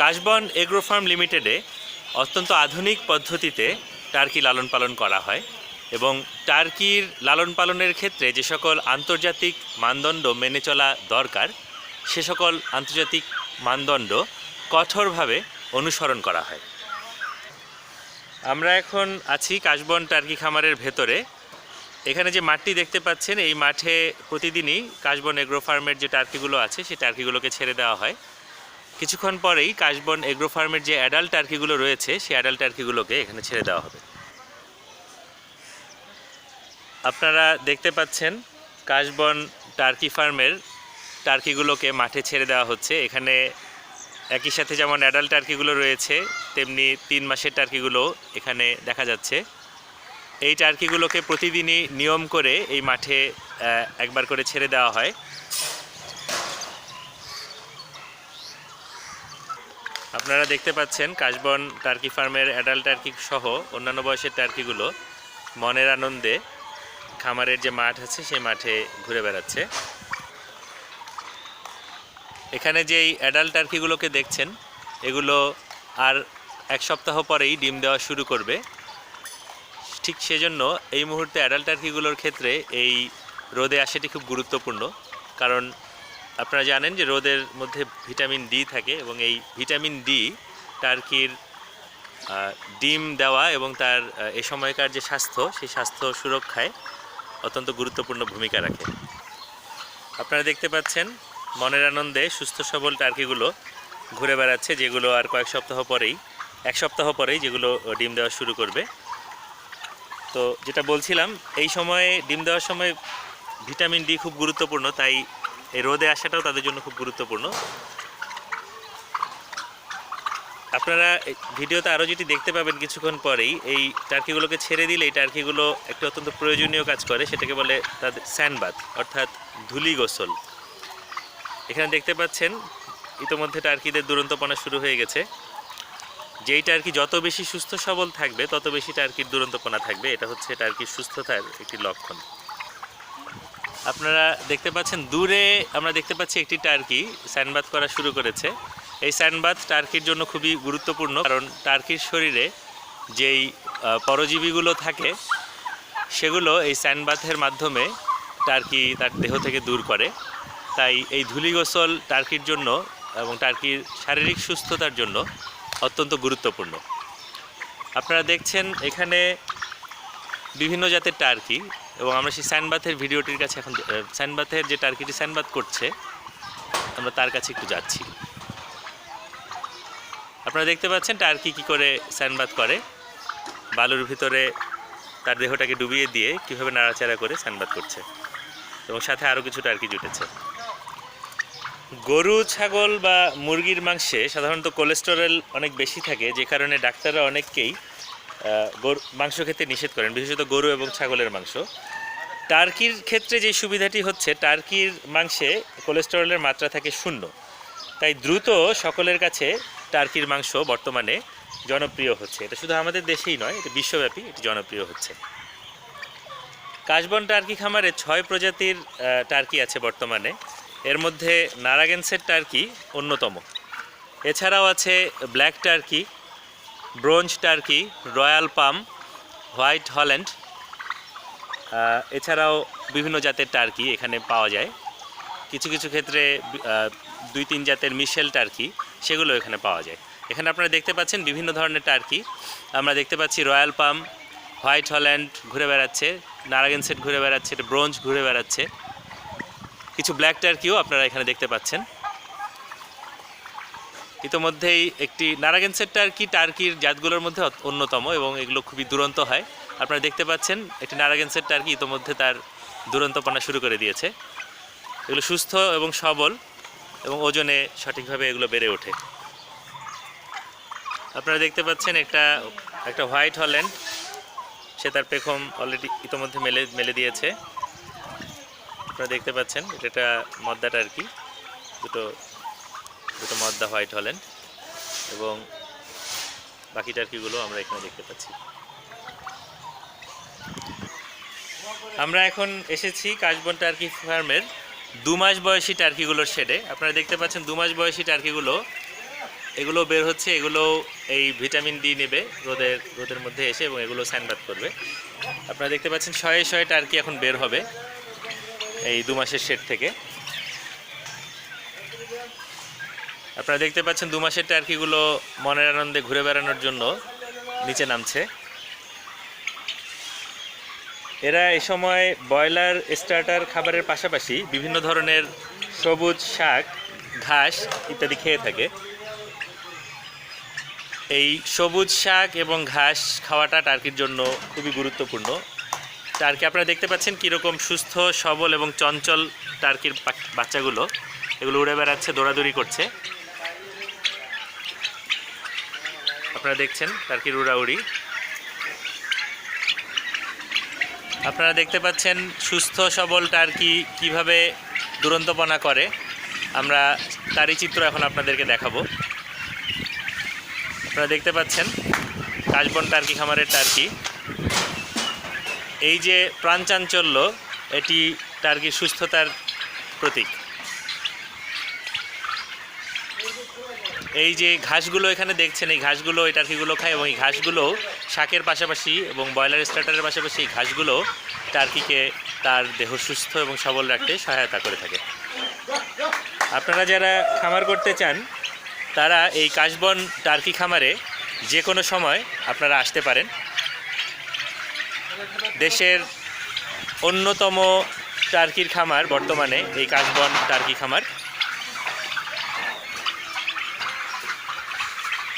কাশবন agro farm লিমিটেডে অত্যন্ত আধুনিক পদ্ধতিতে টার্কি লালন পালন করা হয় এবং টার্কির লালন পালনের ক্ষেত্রে যে সকল আন্তর্জাতিক মানদণ্ড মেনে চলা দরকার, সে সকল আন্তর্জাতিক মানদণ্ড কঠোরভাবে অনুসরণ করা হয়। আমরা এখন আছি কাশবন টার্কি খামারের ভেতরে। এখানে যে মাঠটি দেখতে পাচ্ছেন, এই মাঠে প্রতিদিনই কাশবন এগ্রো ফার্মের যে টার্কিগুলো আছে, সেই টার্কিগুলোকে ছেড়ে দেওয়া হয়। কিছুক্ষণ পরেই কাশবন এগ্রো ফার্মের যে অ্যাডাল্ট টার্কিগুলো রয়েছে, সেই অ্যাডাল্ট টার্কিগুলোকে এখানে ছেড়ে দেওয়া হবে। আপনারা দেখতে পাচ্ছেন, কাশবন টার্কি ফার্মের টার্কিগুলোকে মাঠে ছেড়ে দেওয়া হচ্ছে। এখানে একই সাথে যেমন অ্যাডাল্ট টার্কিগুলো রয়েছে, তেমনি তিন মাসের টার্কিগুলো এখানে দেখা যাচ্ছে। এই টার্কিগুলোকে প্রতিদিনই নিয়ম করে এই মাঠে একবার করে ছেড়ে দেওয়া হয়। আপনারা দেখতে পাচ্ছেন কাশবন টার্কি ফার্মের অ্যাডাল্ট টার্কি সহ অন্যান্য বয়সের টার্কিগুলো মনের আনন্দে খামারের যে মাঠ আছে সেই মাঠে ঘুরে বেড়াচ্ছে। এখানে যেই অ্যাডাল্ট টার্কিগুলোকে দেখছেন, এগুলো আর এক সপ্তাহ পরেই ডিম দেওয়া শুরু করবে। ঠিক সেজন্য এই মুহূর্তে অ্যাডাল্ট টার্কিগুলোর ক্ষেত্রে এই রোদে আসাটি খুব গুরুত্বপূর্ণ, কারণ আপনারা জানেন যে রোদের মধ্যে ভিটামিন ডি থাকে এবং এই ভিটামিন ডি টার্কির ডিম দেওয়া এবং তার এ সময়কার যে স্বাস্থ্য, সেই স্বাস্থ্য সুরক্ষায় অত্যন্ত গুরুত্বপূর্ণ ভূমিকা রাখে। আপনারা দেখতে পাচ্ছেন মনের আনন্দে সুস্থ সবল টার্কিগুলো ঘুরে বেড়াচ্ছে, যেগুলো আর কয়েক সপ্তাহ পরেই, এক সপ্তাহ পরেই যেগুলো ডিম দেওয়া শুরু করবে। তো যেটা বলছিলাম, এই সময়ে, ডিম দেওয়ার সময় ভিটামিন ডি খুব গুরুত্বপূর্ণ, তাই এই রোদে আসাটাও তাদের জন্য খুব গুরুত্বপূর্ণ। আপনারা ভিডিওতে আরও যেটি দেখতে পাবেন কিছুক্ষণ পরেই, এই টার্কিগুলোকে ছেড়ে দিলে এই টার্কিগুলো একটি অত্যন্ত প্রয়োজনীয় কাজ করে, সেটাকে বলে তাদের স্যান্ডবাথ অর্থাৎ ধুলি গোসল। এখানে দেখতে পাচ্ছেন, ইতোমধ্যে টার্কিদের দুরন্তপনা শুরু হয়ে গেছে। যেই টার্কি যত বেশি সুস্থ সবল থাকবে, তত বেশি টার্কির দুরন্তপনা থাকবে। এটা হচ্ছে টার্কির সুস্থতার একটি লক্ষণ। আপনারা দেখতে পাচ্ছেন, দূরে আমরা দেখতে পাচ্ছি একটি টার্কি, স্যান্ডবাথ করা শুরু করেছে। এই স্যান্ডবাথ টার্কির জন্য খুবই গুরুত্বপূর্ণ, কারণ টার্কির শরীরে যেই পরজীবীগুলো থাকে, সেগুলো এই স্যান্ডবাথের মাধ্যমে টার্কি তার দেহ থেকে দূর করে। তাই এই ধুলি গোসল টার্কির জন্য এবং টার্কির শারীরিক সুস্থতার জন্য অত্যন্ত গুরুত্বপূর্ণ। আপনারা দেখছেন, এখানে বিভিন্ন জাতের টার্কি এবং আমরা সেই স্যান্ডবাথের ভিডিওটির কাছে এখন স্যান্ডবাথের যে টার্কিটি স্যান্ডবাথ করছে, আমরা তার কাছে একটু যাচ্ছি। আপনারা দেখতে পাচ্ছেন টার্কি কি করে স্যান্ডবাথ করে। বালুর ভিতরে তার দেহটাকে ডুবিয়ে দিয়ে কীভাবে নাড়াচাড়া করে স্যান্ডবাথ করছে। এবং সাথে আরও কিছু টার্কি জুটেছে। গরু, ছাগল বা মুরগির মাংসে সাধারণত কোলেস্টেরল অনেক বেশি থাকে, যে কারণে ডাক্তাররা অনেককেই গরু, মাংস খেতে নিষেধ করেন, বিশেষত গরু এবং ছাগলের মাংস। টার্কির ক্ষেত্রে যে সুবিধাটি হচ্ছে, টার্কির মাংসে কোলেস্টেরলের মাত্রা থাকে শূন্য। তাই দ্রুত সকলের কাছে টার্কির মাংস বর্তমানে জনপ্রিয় হচ্ছে। এটা শুধু আমাদের দেশেই নয়, এটা বিশ্বব্যাপী এটি জনপ্রিয় হচ্ছে। কাশবন টার্কি খামারে ছয় প্রজাতির টার্কি আছে বর্তমানে। এর মধ্যে নারাগেন্সের টার্কি অন্যতম। এছাড়াও আছে black turkey, bronze turkey, royal palm, white Holland এছাড়াও বিভিন্ন জাতের টার্কি এখানে পাওয়া যায়। কিছু কিছু ক্ষেত্রে দুই, তিন জাতের মিশেল টার্কি সেগুলো এখানে পাওয়া যায়। এখানে আপনারা দেখতে পাচ্ছেন বিভিন্ন ধরনের টার্কি। আমরা দেখতে পাচ্ছি রয়্যাল পাম, হোয়াইট হল্যান্ড ঘুরে বেড়াচ্ছে, নারাগেন সেট ঘুরে বেড়াচ্ছে এটা ব্রোঞ্জ ঘুরে বেড়াচ্ছে। কিছু ব্ল্যাক টার্কিও আপনারা এখানে দেখতে পাচ্ছেন। ইতোমধ্যেই একটি নারাগেন সেট টার্কি, টার্কির জাতগুলোর মধ্যে অন্যতম এবং এগুলো খুবই দুরন্ত হয়। আপনারা দেখতে পাচ্ছেন, একটি নারাগেন সেট টার্কি ইতোমধ্যে তার দুরন্তপনা শুরু করে দিয়েছে। এগুলো সুস্থ এবং সবল এবং ওজনে সঠিকভাবে এগুলো বেড়ে ওঠে। আপনারা দেখতে পাচ্ছেন একটা একটা হোয়াইট হল্যান্ড সে তার পেখম অলরেডি ইতোমধ্যে মেলে মেলে দিয়েছে। আপনারা দেখতে পাচ্ছেন, এটা একটা মদ্দাটা আর কি। দুটো দুটো মদ্দা হোয়াইট হল্যান্ড এবং বাকি টার্কিগুলো আমরা এখানে দেখতে পাচ্ছি। আমরা এখন এসেছি কাশবন টার্কি ফার্মের দু মাস বয়সী টার্কিগুলোর শেডে। আপনারা দেখতে পাচ্ছেন দু মাস বয়সী টার্কিগুলো। এগুলো বের হচ্ছে, এগুলো এই ভিটামিন ডি নেবে রোদের রোদের মধ্যে এসে এবং এগুলো স্যানবাদ করবে। আপনারা দেখতে পাচ্ছেন শয়ে শয়ে টার্কি এখন বের হবে এই দু মাসের শেড থেকে। আপনারা দেখতে পাচ্ছেন দু মাসের টার্কিগুলো মনের আনন্দে ঘুরে বেড়ানোর জন্য নিচে নামছে। এরা এই সময় ব্রয়লার স্টার্টার খাবারের পাশাপাশি বিভিন্ন ধরনের সবুজ শাক, ঘাস ইত্যাদি খেয়ে থাকে। এই সবুজ শাক এবং ঘাস খাওয়াটা টার্কির জন্য খুবই গুরুত্বপূর্ণ। টার্কি, আপনারা দেখতে পাচ্ছেন কীরকম সুস্থ, সবল এবং চঞ্চল টার্কির বাচ্চাগুলো। এগুলো উড়ে বেড়াচ্ছে, দৌড়াদৌড়ি করছে। আপনারা দেখছেন টার্কির উড়াউড়ি। আপনারা দেখতে পাচ্ছেন সুস্থ, সবল টার্কি কীভাবে দুরন্তপনা করে। আমরা তারই চিত্র এখন আপনাদেরকে দেখাবো। আপনারা দেখতে পাচ্ছেন কাশবন টার্কি খামারের টার্কি। এই যে প্রাণচাঞ্চল্য এটি টার্কির সুস্থতার প্রতীক। এই যে ঘাসগুলো এখানে দেখছেন, এই ঘাসগুলো, এই টার্কিগুলো খায় এবং এই ঘাসগুলো শাকের পাশাপাশি এবং ব্রয়লার স্টার্টারের পাশাপাশি এই ঘাসগুলো টার্কিকে তার দেহ সুস্থ এবং সবল রাখতে সহায়তা করে থাকে। আপনারা যারা খামার করতে চান, তারা এই কাশবন টার্কি খামারে যে কোনো সময় আপনারা আসতে পারেন। দেশের অন্যতম টার্কির খামার বর্তমানে এই কাশবন টার্কি খামার।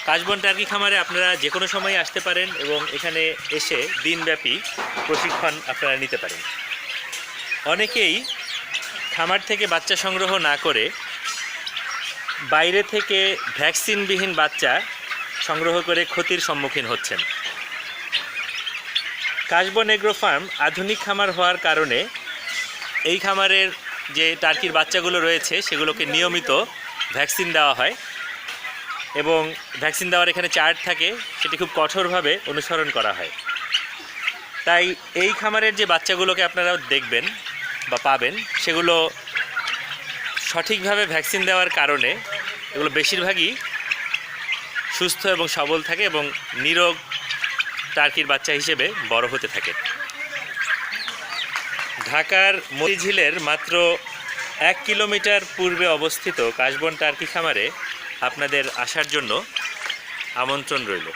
কাশবন টার্কি খামারে আপনারা যে কোনো সময় আসতে পারেন এবং এখানে এসে দিনব্যাপী প্রশিক্ষণ আপনারা নিতে পারেন। অনেকেই খামার থেকে বাচ্চা সংগ্রহ না করে বাইরে থেকে ভ্যাকসিনবিহীন বাচ্চা সংগ্রহ করে ক্ষতির সম্মুখীন হচ্ছেন। কাশবন এগ্রো ফার্ম আধুনিক খামার হওয়ার কারণে এই খামারের যে টার্কির বাচ্চাগুলো রয়েছে, সেগুলোকে নিয়মিত ভ্যাকসিন দেওয়া হয়। এবং ভ্যাকসিন দেওয়ার এখানে চার্ট থাকে, সেটি খুব কঠোরভাবে অনুসরণ করা হয়। তাই এই খামারের যে বাচ্চাগুলোকে আপনারা দেখবেন বা পাবেন, সেগুলো সঠিকভাবে ভ্যাকসিন দেওয়ার কারণে এগুলো বেশিরভাগই সুস্থ এবং সবল থাকে এবং নিরোগ টার্কির বাচ্চা হিসেবে বড় হতে থাকে। ঢাকার মতিঝিলের মাত্র এক কিলোমিটার পূর্বে অবস্থিত কাশবন টার্কি খামারে আপনাদের আসার জন্য আমন্ত্রণ রইল।